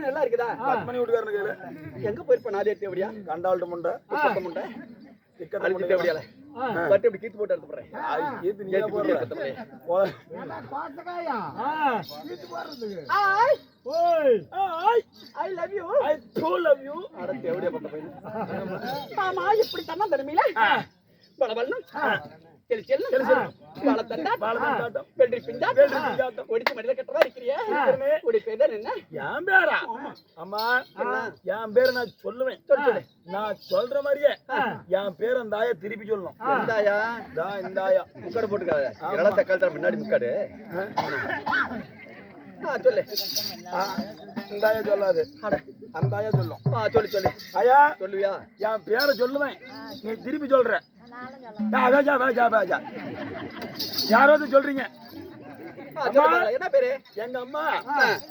பத்மன் எல்லாம் இருக்குதா? பத்மனி வீட்டுக்காரனு கேளு. எங்க போயிருப்ப நாதே தேவடியா கண்டாள்ட்டு முண்டை பத்த முண்டை. திக்கத்த முண்டை தேவடியால பட்டு இப்படி கீத்து போட்டு எடுத்து போறேன் ஐ, ஈத்து நீயே ஏத்தி போடுற. பத்த முண்டை. போல. ஹாய் ஓய். Hi I love you love you. அட தேவடியா பத்த பையன். மாமா இப்படி தன்னா தருமீல பலபல்லும் என் பேரா? அம்மா என் பேரை நான் சொல்லுவேன். நான் சொல்ற மாதிரியே என் பேர் அந்த ஆயா திருப்பி சொல்லணும். இந்தாயா? தான் இந்த ஆயா. முக்காடு போட்டுக்காத. தக்காளி தர முன்னாடி முக்காடு. சொல்லு. இந்த ஆயா சொல்லாது. அந்த ஆயா சொல்லும். சொல்லு சொல்லு. ஆயா சொல்லுவியா? என் பேரை சொல்லுவேன். நீ திருப்பி சொல்ற. யாராவது சொல்றீங்க. என்ன பேரு? எங்க அம்மா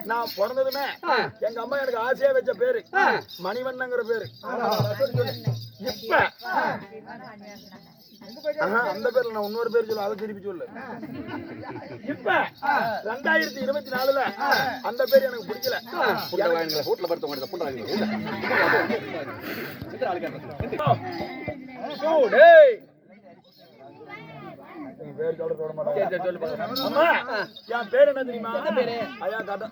நான் பிறந்ததுமே எங்க அம்மா எனக்கு ஆசையா வச்ச பேரு. மணிவண்ணங்கிற பேரு. இப்ப. ஆஹா, அந்த பேர்ல நான் இன்னொரு பேர் சொல்ல அதை திருப்பி சொல்லு. இப்ப ரெண்டாயிரத்தி இருபத்தி நாலுல அந்த பேர் எனக்கு பிடிக்கல. வீட்டுல படுத்த சொல்லு என் பேர் என்ன தெரியுமா? ஐயா காட்டா.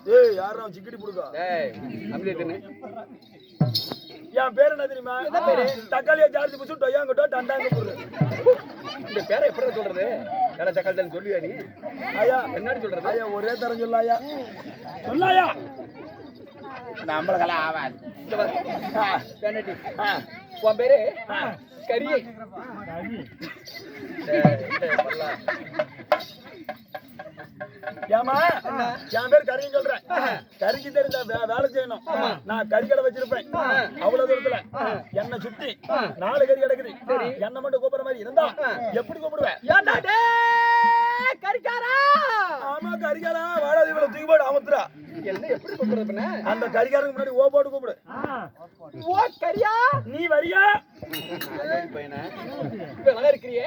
தக்காளியா ஜார்ஜ் புசு டொய்யாங்கட்டோ டண்டாங்க புரு இந்த பேரை எப்படி சொல்றது? ஏடா தக்காளி தான் சொல்லுவியா நீ? ஐயா என்னன்னு சொல்றது? ஐயா ஒரே தரம் சொல்லாயா சொல்லாயா? நம்மளுக்கெல்லாம் ஆவாது. உன் பேரு? கரி டேய், டேய், பரலா. ஏமா என் பேர் கரின்னு சொல்றேன். கறிக்கு தெரிஞ்ச வே- வேலை செய்யணும். நான் கறி கடை வச்சிருப்பேன் அவ்வளவு தூரத்துல. என்ன சுத்தி நாலு கறி கிடக்குது. என்ன மட்டும் கூப்பிடுற மாதிரி இருந்தா எப்படி கூப்பிடுவேன்? கரிகாரா ஆமா கறிக்காரா? இவ்வளவு தூக்கி போடு அமுத்துறா. என்ன எப்படி? அந்த கறிக்காரங்க முன்னாடி ஓ போட்டு கூப்பிடு. ஓ கரியா? நீ வரியா? பையனே. இப்ப நல்லா இருக்கிறியே.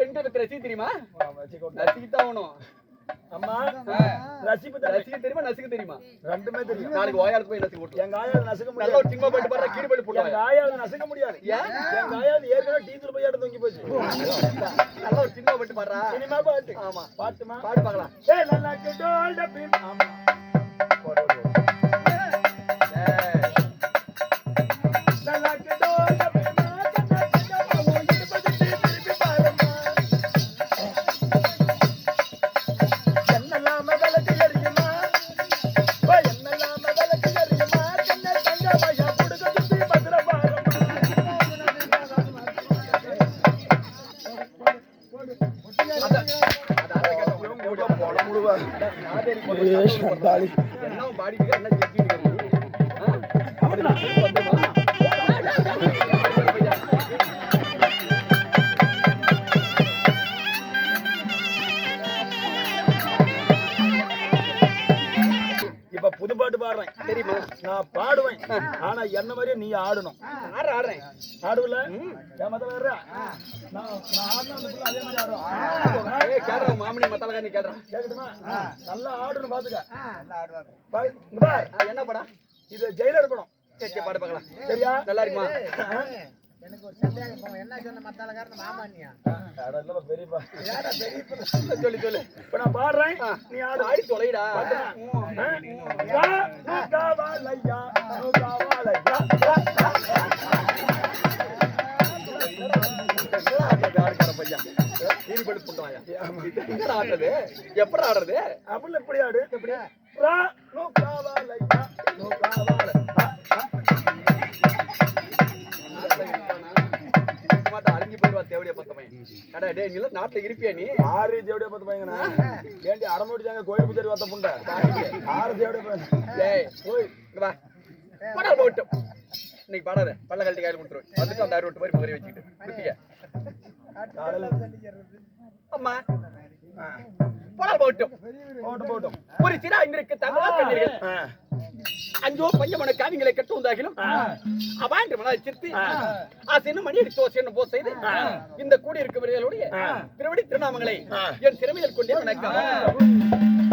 ரெண்டு ரசிக்க தெரியுமா? நசிக்க தான் ஆகணும் அம்மா ரசிப்பு தெரியுமா நசிக்க தெரியுமா? ரெண்டுமே தெரியும். நாளைக்கு ஓயாளத்து போய் நசிக்க போட்டு எங்க ஆயாவது நசுக்க நல்ல முடியாது. ஒரு சினிமா போயிட்டு பாரு கீடு போயிட்டு எங்க போடுவாங்க ஆயாவது நசுக்க முடியாது. ஏன்? எங்க ஆயாவது ஏற்கனவே டீச்சர் போய் எடுத்து தூங்கி போச்சு. நல்ல ஒரு சினிமா போயிட்டு சினிமா பாட்டு. ஆமா. பாட்டுமா? பாடு பார்க்கலாம். ஏய் நல்லா கேட்டோல் டப்பி ஆமா. என்ன இப்ப புது பாட்டு பாடுறேன். தெரியுமா? நான் பாடுவேன். ஆனா என்ன மாதிரியே நீ ஆடணும். ஆடுறேன். ஆடுறேன் ஆடுவல என் மத்த வேற? நான் நான் ஆடினா அந்த புள்ள அதே மாதிரி கேடுறா உன் மாமனி மத்தாலகா நீ கேக்குதுமா நல்லா ஆடணும் பாத்துக்க. என்ன படம்? இது ஜெயிலர் படம். சரி சரி பாடு பார்க்கலாம். சரியா? நல்லா இருக்குமா? அட, இல்லப்பா, பெரியப்பா. சொல்லு சொல்லு. இப்ப நான் பாடுறேன். நீ ஆடு ஆடி தொலைடா. நூ காவாலையா, நூ காவாலையா. எப்படி ஆடுறது? அப்படி எப்படி ஆடு? எப்படி? நீ எல்லாம் நாட்டுல இருப்பியா நீ? ஆறு தேவடியா பார்த்து பையங்கண்ணா ஏண்டி அரை மூடி தாங்க கோயில் பூஜாரி வத்த புண்டை? ஆறு தேவடியா பையன் டேய் ஓய் இங்க வா. படா போட்டு. இன்னைக்கு பாடாத பல்ல கழட்டி கையில கொடுத்துருவேன். வந்துட்டு அந்த அறுபட்டு மாதிரி முகரை வச்சுக்கிட்டு. குத்திக்க அம்மா. படா போட்டும் போட்டும் போட்டும் ஒரு சிறா இங்கிருக்கு ஆ. அஞ்சோ பஞ்சமன காவிங்களை கட்டுவதாகிலும் அவாண்டு மன சிறுத்தி ஆசின்னு மணி அடித்தோ சென்னு போ செய்து இந்த கூடி இருக்கிறவர்களுடைய திருவடி திருநாமங்களை என் திறமையில் கொண்டே வணக்கம்.